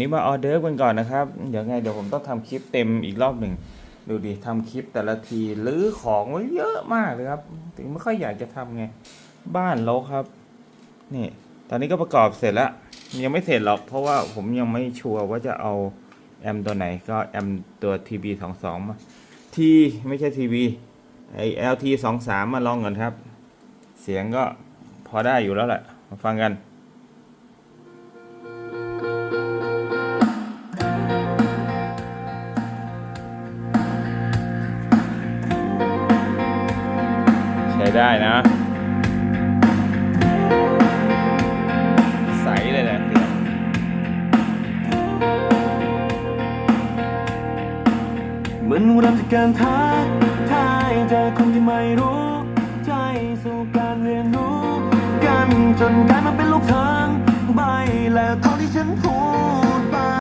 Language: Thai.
นี่มาออเดอร์กันก่อนนะครับ เดี๋ยวไงเดี๋ยวผมต้องทำคลิปเต็มอีกรอบหนึ่ง ดูดิทำคลิปแต่ละทีรื้อของไว้เยอะมากเลยครับ ถึงไม่ค่อยอยากจะทำไง บ้านเรกครับ นี่ ตอนนี้ก็ประกอบเสร็จแล้ว ยังไม่เสร็จหรอก เพราะว่าผมยังไม่ชัวร์ว่าจะเอาแอมตัวไหน ก็แอมตัว TB 2 2มาทีไม่ใช่ทีวีไอ LT 2 3มาลองก่อนครับ เสียงก็พอได้อยู่แล้วแหละ มาฟังกัน ช้ได้นะ ใสเลยแหละเสียงเหมือนริ่มจากการท้าทายเจอคนที่ไม่รู้ ใจสู่การเรียนรู้ กันจนกลายมาเป็นลูกทางใบแล้วเท่าที่ฉันพูด